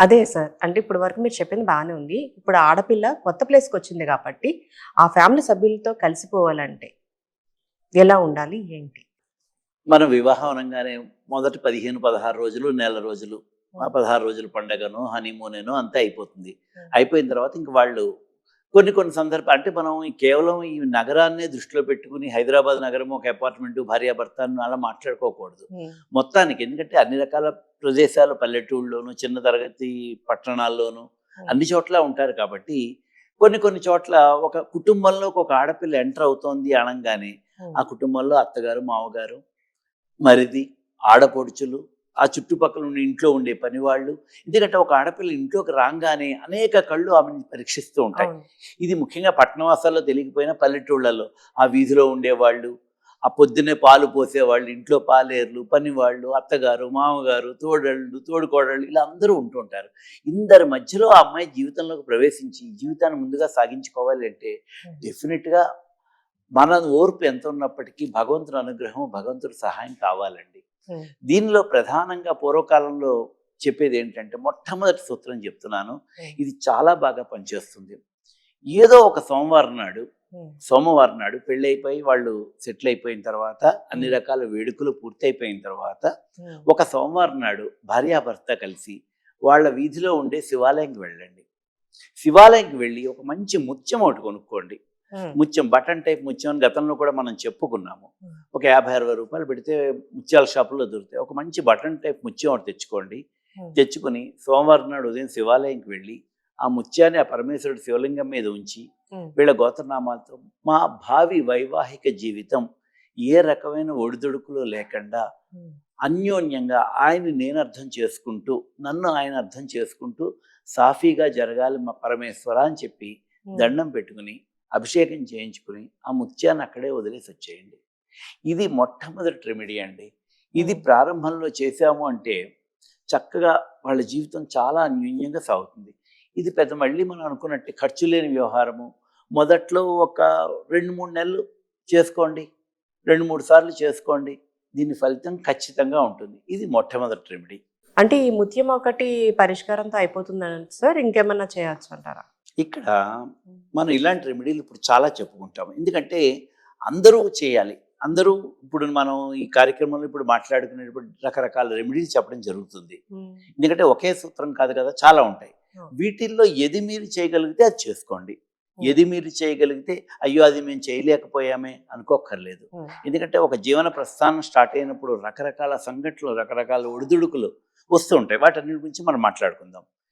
అదే సార్. అంటే ఇప్పుడు వరకు మీరు చెప్పింది బాగానే ఉంది. ఇప్పుడు ఆడపిల్ల కొత్త ప్లేస్కి వచ్చింది కాబట్టి ఆ ఫ్యామిలీ సభ్యులతో కలిసిపోవాలంటే ఎలా ఉండాలి ఏంటి? మనం వివాహం అనగానే మొదటి పదిహేను పదహారు రోజులు నెల రోజులు ఆ పదహారు రోజుల పండగను హనీమూనేను అంతా అయిపోతుంది. అయిపోయిన తర్వాత ఇంక వాళ్ళు కొన్ని కొన్ని సందర్భ అంటే మనం కేవలం ఈ నగరాన్నే దృష్టిలో పెట్టుకుని హైదరాబాద్ నగరం ఒక అపార్ట్మెంట్ భార్యాభర్త అలా మాట్లాడుకోకూడదు. మొత్తానికి ఎందుకంటే అన్ని రకాల ప్రదేశాలు పల్లెటూళ్ళలోను చిన్న తరగతి పట్టణాల్లోనూ అన్ని చోట్ల ఉంటారు కాబట్టి కొన్ని కొన్ని చోట్ల ఒక కుటుంబంలోకి ఒక ఆడపిల్ల ఎంటర్ అవుతోంది అనగానే ఆ కుటుంబంలో అత్తగారు మామగారు మరిది ఆడపడుచులు ఆ చుట్టుపక్కల ఉండే ఇంట్లో ఉండే పనివాళ్ళు ఎందుకంటే ఒక ఆడపిల్ల ఇంట్లోకి రాగానే అనేక కళ్ళు ఆమెను పరీక్షిస్తూ ఉంటాయి. ఇది ముఖ్యంగా పట్టణవాసాల్లో తెలియకపోయినా పల్లెటూళ్ళల్లో ఆ వీధిలో ఉండేవాళ్ళు ఆ పొద్దున్నే పాలు పోసేవాళ్ళు ఇంట్లో పాలేర్లు పనివాళ్ళు అత్తగారు మామగారు తోడళ్ళు తోడుకోడళ్ళు ఇలా అందరూ ఉంటుంటారు ఇందరి మధ్యలో ఆ అమ్మాయి జీవితంలోకి ప్రవేశించి జీవితాన్ని ముందుగా సాగించుకోవాలి అంటే. డెఫినెట్గా మన ఓర్పు ఎంత ఉన్నప్పటికీ భగవంతుని అనుగ్రహం భగవంతుడి సహాయం కావాలండి దీనిలో ప్రధానంగా పూర్వకాలంలో చెప్పేది ఏంటంటే మొట్టమొదటి సూత్రం చెప్తున్నాను. ఇది చాలా బాగా పనిచేస్తుంది. ఏదో ఒక సోమవారం నాడు సోమవారం నాడు పెళ్ళి అయిపోయి వాళ్ళు సెటిల్ అయిపోయిన తర్వాత అన్ని. రకాల వేడుకలు పూర్తయిపోయిన తర్వాత ఒక సోమవారం నాడు భార్యాభర్త కలిసి వాళ్ళ వీధిలో ఉండే శివాలయంకి వెళ్ళండి. శివాలయంకి వెళ్ళి ఒక మంచి ముత్యం ఒకటి కొనుక్కోండి. ముత్యం బటన్ టైప్ ముత్యం అని గతంలో కూడా మనం చెప్పుకున్నాము. Hmm. ఒక యాభై అరవై రూపాయలు పెడితే ముత్యాల షాపులో దొరుకుతాయి. ఒక మంచి బటన్ టైప్ ముత్యం ఒకటి తెచ్చుకోండి. ఉమ్, తెచ్చుకుని సోమవారం నాడు ఉదయం శివాలయంకి వెళ్ళి ఆ ముత్యాన్ని ఆ పరమేశ్వరుడు శివలింగం మీద ఉంచి వీళ్ళ గోత్రనామాలతో మా భావి వైవాహిక జీవితం ఏ రకమైన ఒడిదుడుకులు లేకుండా అన్యోన్యంగా ఆయన నేను అర్థం చేసుకుంటూ నన్ను ఆయన అర్థం చేసుకుంటూ సాఫీగా జరగాలి మా పరమేశ్వర అని చెప్పి దండం పెట్టుకుని అభిషేకం చేయించుకుని ఆ ముత్యాన్ని అక్కడే వదిలేసి వచ్చేయండి. ఇది మొట్టమొదటి రెమెడీ అండి. ఇది. ప్రారంభంలో చేశాము అంటే చక్కగా వాళ్ళ జీవితం చాలా అన్యోన్యంగా సాగుతుంది. ఇది పెద్ద మళ్ళీ మనం అనుకున్నట్టు ఖర్చు లేని వ్యవహారము. మొదట్లో ఒక రెండు మూడు నెలలు చేసుకోండి రెండు మూడు సార్లు చేసుకోండి దీని ఫలితం ఖచ్చితంగా ఉంటుంది. ఇది మొట్టమొదటి రెమెడీ అంటే ఈ ముత్యం ఒకటి పరిష్కారంతో అయిపోతుందని సార్ ఇంకేమన్నా చేయొచ్చు అంటారా? ఇక్కడ మనం ఇలాంటి రెమెడీలు ఇప్పుడు చాలా చెప్పుకుంటాం ఎందుకంటే అందరూ చేయాలి. అందరూ ఇప్పుడు మనం ఈ కార్యక్రమంలో ఇప్పుడు మాట్లాడుకునేటప్పుడు రకరకాల రెమెడీలు చెప్పడం జరుగుతుంది. ఎందుకంటే ఒకే సూత్రం కాదు కదా చాలా ఉంటాయి. వీటిల్లో ఏది మీరు చేయగలిగితే అది చేసుకోండి. ఏది మీరు చేయగలిగితే అయ్యో అది మేము చేయలేకపోయామే అనుకోక్కర్లేదు. ఎందుకంటే ఒక జీవన ప్రస్థానం స్టార్ట్ అయినప్పుడు రకరకాల సంఘటనలు రకరకాల ఒడిదుడుకులు వస్తూ ఉంటాయి. వాటన్నిటి గురించి మనం మాట్లాడుకుందాం.